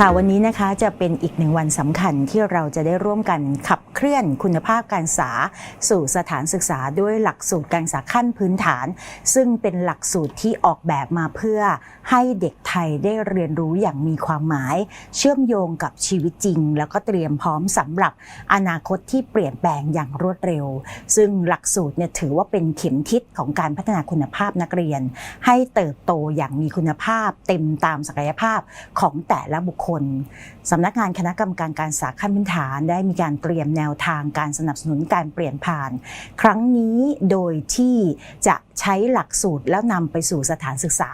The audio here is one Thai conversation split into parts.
ค่ะวันนี้นะคะจะเป็นอีกหนึ่งวันสำคัญที่เราจะได้ร่วมกันขับเคลื่อนคุณภาพการศึกษา สู่สถานศึกษาด้วยหลักสูตรการศึกษาขั้นพื้นฐาน ซึ่งเป็นหลักสูตรที่ออกแบบมาเพื่อให้เด็กไทยได้เรียนรู้อย่างมีความหมาย เชื่อมโยงกับชีวิตจริง แล้วก็เตรียมพร้อมสำหรับอนาคตที่เปลี่ยนแปลงอย่างรวดเร็ว ซึ่งหลักสูตรเนี่ยถือว่าเป็นเข็มทิศของการพัฒนาคุณภาพนักเรียน ให้เติบโตอย่างมีคุณภาพเต็มตามศักยภาพของแต่ละบุคคลสำนักงานคณะกรรมการการศึกษาขั้นพื้นฐานได้มีการเตรียมแนวทางการสนับสนุนการเปลี่ยนผ่าน ครั้งนี้โดยที่จะใช้หลักสูตรแล้วนำไปสู่สถานศึกษา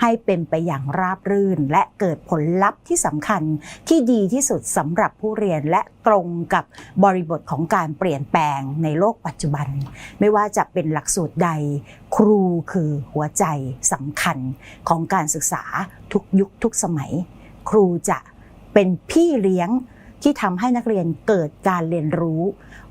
ให้เป็นไปอย่างราบรื่น และเกิดผลลัพธ์ที่สำคัญที่ดีที่สุดสำหรับผู้เรียนและตรงกับบริบทของการเปลี่ยนแปลงในโลกปัจจุบัน ไม่ว่าจะเป็นหลักสูตรใด ครูคือหัวใจสำคัญของการศึกษาทุกยุคทุกสมัย ครูจะเป็นพี่เลี้ยงที่ทำให้นักเรียนเกิดการเรียนรู้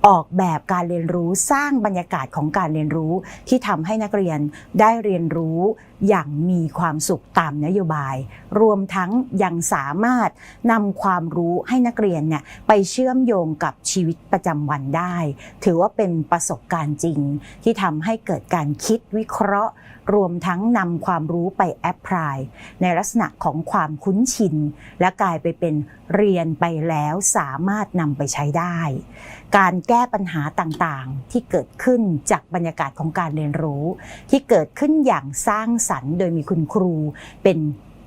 ออกแบบการเรียนรู้สร้างบรรยากาศของการเรียนรู้ที่ทำให้นักเรียนได้เรียนรู้อย่างมีความสุขตามนโยบาย รวมทั้งยังสามารถนำความรู้ให้นักเรียนเนี่ยไปเชื่อมโยงกับชีวิตประจำวันได้ ถือว่าเป็นประสบการณ์จริง ที่ทำให้เกิดการคิดวิเคราะห์ รวมทั้งนำความรู้ไปแอพพลายในลักษณะของความคุ้นชิน และกลายไปเป็นเรียนไปแล้วสามารถนำไปใช้ได้ การแก้ปัญหาต่างๆ ที่เกิดขึ้นจากบรรยากาศของการเรียนรู้ ที่เกิดขึ้นอย่างสร้างสรรค์โดยมีคุณครู เป็น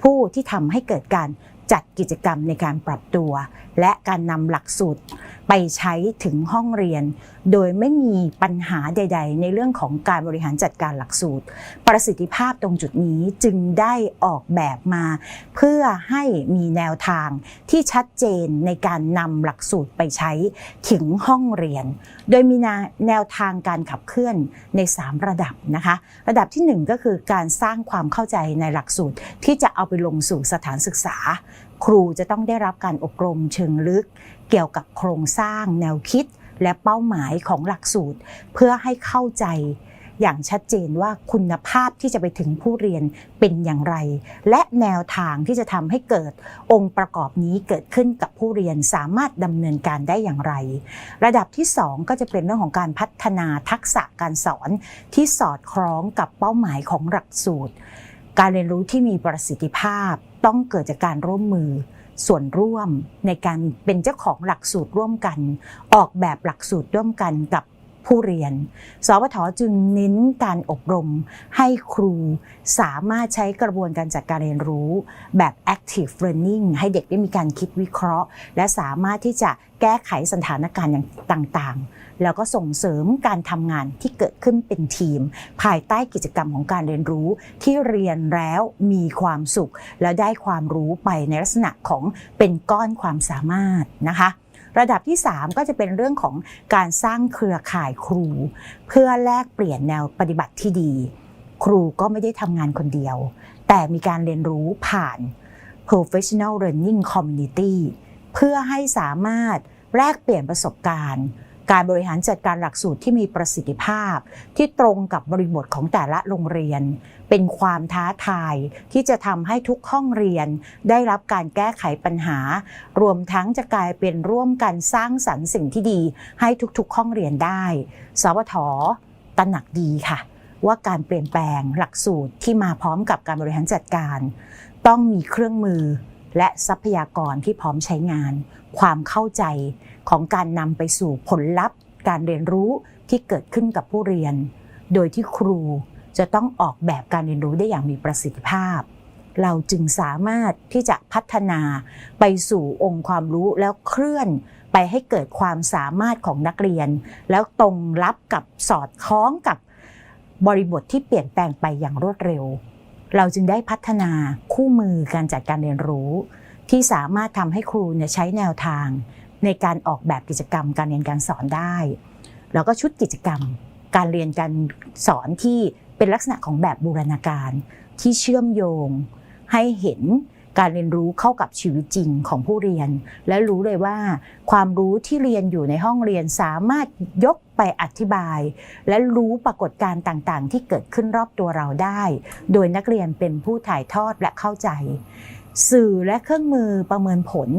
ผู้ที่ทำให้เกิดการจัดกิจกรรมในการปรับตัว และการนำหลักสูตรไปใช้ถึงห้องเรียน โดยไม่มีปัญหาใด ๆ ในเรื่องของการบริหารจัดการหลักสูตร ประสิทธิภาพตรงจุดนี้จึงได้ออกแบบมา เพื่อให้มีแนวทางที่ชัดเจนในการนำหลักสูตรไปใช้ถึงห้องเรียน โดยมีแนวทางการขับเคลื่อนใน 3 ระดับนะคะ ระดับที่ 1 ก็คือการสร้างความเข้าใจในหลักสูตรที่จะเอาไปลงสู่สถานศึกษา ครูจะต้องได้รับการอบรมเชิงลึก เกี่ยวกับโครงสร้างแนวคิด และเป้าหมายของหลักสูตร เพื่อให้เข้าใจอย่างชัดเจนว่าคุณภาพที่จะไปถึงผู้เรียนเป็นอย่างไร และแนวทางที่จะทำให้เกิดองค์ประกอบนี้เกิดขึ้นกับผู้เรียนสามารถดำเนินการได้อย่างไร ระดับที่ 2 ก็จะเป็นเรื่องของการพัฒนาทักษะการสอนที่สอดคล้องกับเป้าหมายของหลักสูตร การเรียนรู้ที่มีประสิทธิภาพต้องเกิดจากการร่วมมือส่วนร่วมในการเป็นเจ้าของหลักสูตรร่วมกัน ออกแบบหลักสูตรร่วมกันกับ ผู้เรียน สวทจึงเน้นการอบรมให้ครูสามารถใช้กระบวนการจัดการเรียนรู้แบบ active learning ให้เด็กได้มีการคิดวิเคราะห์ และสามารถที่จะแก้ไขสถานการณ์อย่างต่างๆ แล้วก็ส่งเสริมการทำงานที่เกิดขึ้นเป็นทีม ภายใต้กิจกรรมของการเรียนรู้ที่เรียนแล้วมีความสุข และได้ความรู้ไปในลักษณะของเป็นก้อนความสามารถนะคะ ระดับที่ 3 ก็จะเป็นเรื่องของการสร้างเครือข่ายครู เพื่อแลกเปลี่ยนแนวปฏิบัติที่ดี ครูก็ไม่ได้ทำงานคนเดียว แต่มีการเรียนรู้ผ่าน professional learning community เพื่อให้สามารถแลกเปลี่ยนประสบการณ์ การบริหารจัดการหลักสูตรที่มีประสิทธิภาพ ที่ตรงกับบริบทของแต่ละโรงเรียน เป็นความท้าทายที่จะทำให้ทุกห้องเรียน ได้รับการแก้ไขปัญหา รวมทั้งจะกลายเป็นร่วมกันสร้างสรรค์สิ่งที่ดี ให้ทุกๆห้องเรียนได้ สวทตระหนักดีค่ะ ว่าการเปลี่ยนแปลงหลักสูตรที่มาพร้อมกับการบริหารจัดการ ต้องมีเครื่องมือและทรัพยากรที่พร้อมใช้งาน ความเข้าใจของการนำไปสู่ผลลัพธ์การเรียนรู้ที่เกิดขึ้นกับผู้เรียน โดยที่ครูจะต้องออกแบบการเรียนรู้ได้อย่างมีประสิทธิภาพ เราจึงสามารถที่จะพัฒนาไปสู่องค์ความรู้แล้วเคลื่อนไปให้เกิดความสามารถของนักเรียน แล้วตรงรับกับสอดคล้องกับบริบทที่เปลี่ยนแปลงไปอย่างรวดเร็ว เราจึงได้พัฒนาคู่มือการจัดการเรียนรู้ ที่สามารถทำให้ครูเนี่ยใช้แนวทาง ในการออกแบบกิจกรรม การเรียนการสอนได้ แล้วก็ชุดกิจกรรม การเรียนการสอนที่เป็นลักษณะของแบบบูรณาการที่เชื่อมโยงให้เห็น การเรียนรู้เข้ากับชีวิตจริงของผู้เรียน และรู้เลยว่า ความรู้ที่เรียนอยู่ในห้องเรียนสามารถยกไปอธิบาย และรู้ปรากฏการณ์ต่างๆ ที่เกิดขึ้นรอบตัวเราได้ โดยนักเรียนเป็นผู้ถ่ายทอดและเข้าใจ สื่อและเครื่องมือประเมินผล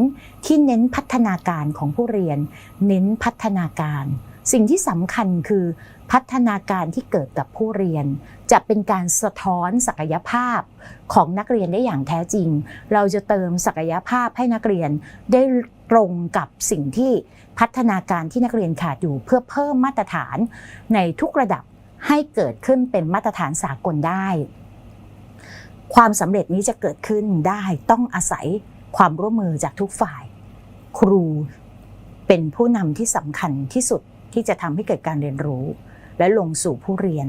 ที่เน้นพัฒนาการของผู้เรียน เน้นพัฒนาการ สิ่งที่สำคัญคือพัฒนาการที่เกิดกับผู้เรียน จะเป็นการสะท้อนศักยภาพของนักเรียนได้อย่างแท้จริง เราจะเติมศักยภาพให้นักเรียนได้ตรงกับสิ่งที่พัฒนาการที่นักเรียนขาดอยู่เพื่อเพิ่มมาตรฐานในทุกระดับให้เกิดขึ้นเป็นมาตรฐานสากลได้ ความสำเร็จนี้จะเกิดขึ้นได้ต้องอาศัยความร่วมมือจากทุกฝ่าย ครูเป็นผู้นำที่สำคัญที่สุด ที่จะทำให้เกิดการเรียนรู้ และลงสู่ผู้เรียน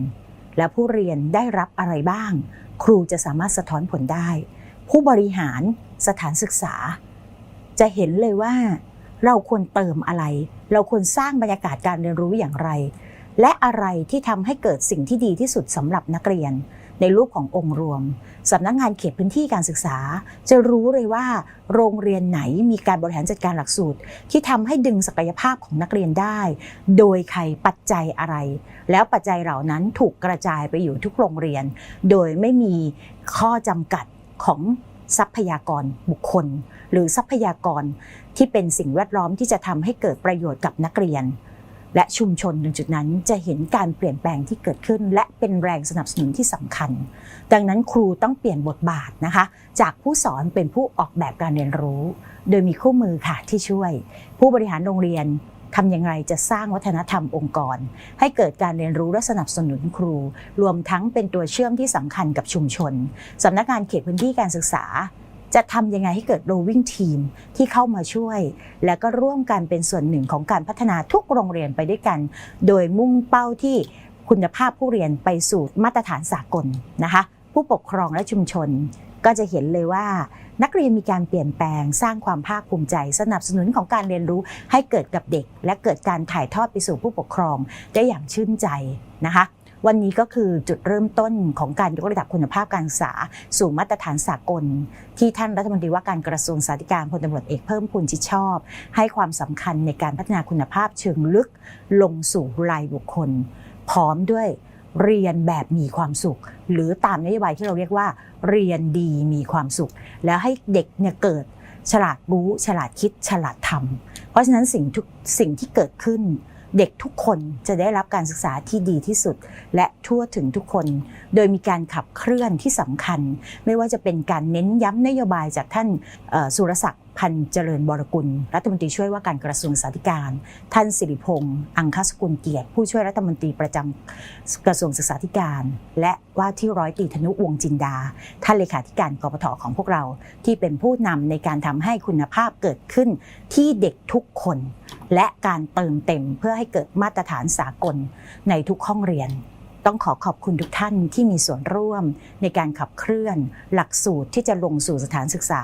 และผู้เรียนได้รับอะไรบ้าง ครูจะสามารถสะท้อนผลได้ ผู้บริหารสถานศึกษา จะเห็นเลยว่า เราควรเติมอะไร เราควรสร้างบรรยากาศการเรียนรู้อย่างไร และอะไรที่ทำให้เกิดสิ่งที่ดีที่สุดสำหรับนักเรียน ในรูปขององค์รวมสำนักงานเขตพื้นที่การศึกษา จะรู้เลยว่า โรงเรียนไหนมีการบริหารจัดการหลักสูตร ที่ทำให้ดึงศักยภาพของนักเรียนได้ โดยใครปัจจัยอะไร แล้วปัจจัยเหล่านั้นถูกกระจายไปอยู่ทุกโรงเรียน โดยไม่มีข้อจำกัดของทรัพยากรบุคคล หรือทรัพยากรที่เป็นสิ่งแวดล้อมที่จะทำให้เกิดประโยชน์กับนักเรียน และชุมชนในจุดนั้นจะเห็นการเปลี่ยนแปลงที่เกิดขึ้น และเป็นแรงสนับสนุนที่สำคัญ ดังนั้นครูต้องเปลี่ยนบทบาทนะคะ จากผู้สอนเป็นผู้ออกแบบการเรียนรู้ โดยมีคู่มือค่ะที่ช่วย ผู้บริหารโรงเรียนทำอย่างไรจะสร้างวัฒนธรรมองค์กร ให้เกิดการเรียนรู้และสนับสนุนครู รวมทั้งเป็นตัวเชื่อมที่สำคัญกับชุมชนสำนักงานเขตพื้นที่การศึกษา จะทำยังไงให้เกิดโรวิ่งทีมที่เข้ามาช่วย และก็ร่วมกันเป็นส่วนหนึ่งของการพัฒนาทุกโรงเรียนไปด้วยกัน โดยมุ่งเป้าที่คุณภาพผู้เรียนไปสู่มาตรฐานสากลนะคะ ผู้ปกครองและชุมชน ก็จะเห็นเลยว่า นักเรียนมีการเปลี่ยนแปลง สร้างความภาคภูมิใจ สนับสนุนของการเรียนรู้ให้เกิดกับเด็ก และเกิดการถ่ายทอดไปสู่ผู้ปกครองได้อย่างชื่นใจนะคะ วันนี้ก็คือจุดเริ่มต้นของการยกระดับคุณภาพการศึกษา สู่มาตรฐานสากล ที่ท่านรัฐมนตรีว่าการกระทรวงสาธารณการพลตำรวจเอกเพิ่มพูนชิดชอบ ให้ความสำคัญในการพัฒนาคุณภาพเชิงลึกลงสู่รายบุคคล พร้อมด้วยเรียนแบบมีความสุข หรือตามนโยบายที่เราเรียกว่า เรียนดีมีความสุข แล้วให้เด็กเนี่ยเกิดฉลาดรู้ฉลาดคิดฉลาดทำเพราะฉะนั้นสิ่งทุกสิ่งที่เกิดขึ้น เด็กทุกคนจะได้รับการศึกษาที่ดีที่สุด และทั่วถึงทุกคน โดยมีการขับเคลื่อนที่สำคัญ ไม่ว่าจะเป็นการเน้นย้ำนโยบายจากท่านสุรศักดิ์ พันธ์เจริญบรกุล รัฐมนตรีช่วยว่าการกระทรวงสาธการ ท่านสิริพงษ์อังคสกุลเกียรติ ผู้ช่วยรัฐมนตรีประจำกระทรวงศึกษาธิการ และว่าที่ร้อยตรีธนุวงจินดา ท่านเลขาธิการกปทของพวกเรา ที่เป็นผู้นำในการทำให้คุณภาพเกิดขึ้นที่เด็กทุกคน และการเติมเต็มเพื่อให้เกิดมาตรฐานสากลในทุกห้องเรียน ต้องขอขอบคุณทุกท่านที่มีส่วนร่วมในการขับเคลื่อนหลักสูตรที่จะลงสู่สถานศึกษา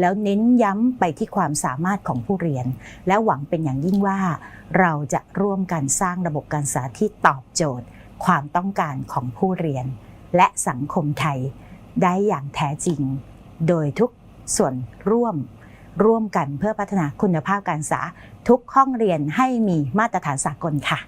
แล้วเน้นย้ำไปที่ความสามารถของผู้เรียน และหวังเป็นอย่างยิ่งว่า เราจะร่วมกันสร้างระบบการศึกษาที่ตอบโจทย์ ความต้องการของผู้เรียน และสังคมไทยได้อย่างแท้จริง โดยทุกส่วนร่วมร่วมกันเพื่อพัฒนาคุณภาพการศึกษาทุกห้องเรียนให้มีมาตรฐานสากลค่ะ